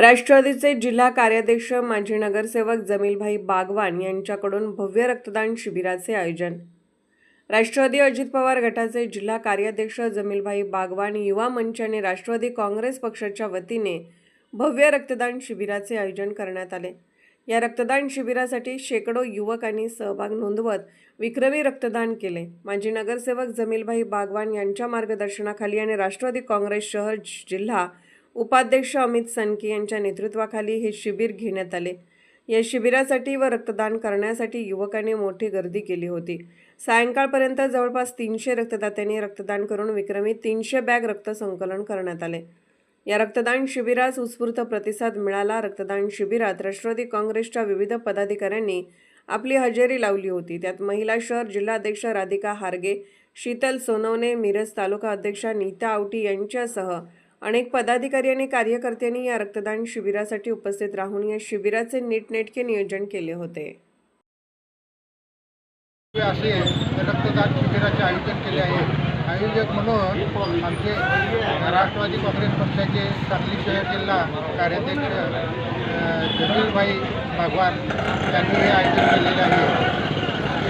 राष्ट्रवादीचे जिल्हा कार्याध्यक्ष माजी नगरसेवक जमीलभाई बागवान यांच्याकडून भव्य रक्तदान शिबिराचे आयोजन. राष्ट्रवादी अजित पवार गटाचे जिल्हा कार्याध्यक्ष जमीलभाई बागवान युवा मंच आणि राष्ट्रवादी काँग्रेस पक्षाच्या वतीने भव्य रक्तदान शिबिराचे आयोजन करण्यात आले. या रक्तदान शिबिरासाठी शेकडो युवकांनी सहभाग नोंदवत विक्रमी रक्तदान केले. माजी नगरसेवक जमीलभाई बागवान यांच्या मार्गदर्शनाखाली आणि राष्ट्रवादी काँग्रेस शहर जिल्हा उपाध्यक्ष अमित सनकी यांच्या नेतृत्वाखाली हे शिबिर घेण्यात आले. या शिबिरासाठी व रक्तदान करण्यासाठी युवकांनी मोठी गर्दी केली होती. सायंकाळपर्यंत जवळपास तीनशे रक्तदात्यांनी रक्तदान करून विक्रमी तीनशे बॅग रक्त संकलन करण्यात आले. या रक्तदान शिबिरास उत्स्फूर्त प्रतिसाद मिळाला. रक्तदान शिबिरात राष्ट्रवादी काँग्रेसच्या विविध पदाधिकाऱ्यांनी आपली हजेरी लावली होती. त्यात महिला शहर जिल्हाध्यक्ष राधिका हारगे शीतल सोनवणे मिरज तालुका अध्यक्षा नीता आवटी यांच्यासह अनेक पदाधिकारी आणि कार्यकर्त्यांनी या रक्तदान शिबिरासाठी उपस्थित राहून या शिबिराचे नीटनेटके नियोजन केले होते. असे रक्तदान शिबिराचे आयोजन केले आहे आयोजक म्हणून आमचे राष्ट्रवादी काँग्रेस पक्षाचे सांगली शहर जिल्हा कार्याध्यक्ष जमीलभाई भगवान यांनी हे आयोजन केलेले आहे.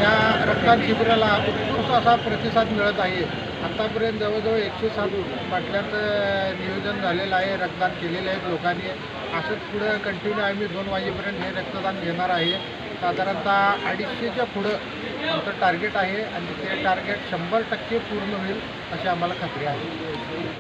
या रक्तदान शिबिराला उत्कृष्ट असा प्रतिसाद मिळत आहे. आत्तापर्यंत जवळजवळ एकशे सात बाटल्यांचं नियोजन झालेलं आहे रक्तदान केलेलं आहे लोकांनी. असंच पुढं कंटिन्यू आम्ही दोन वाजेपर्यंत हे रक्तदान घेणार आहे. साधारणतः अडीचशेच्या पुढं आमचं टार्गेट आहे आणि ते टार्गेट शंभर टक्के पूर्ण होईल अशी आम्हाला खात्री आहे.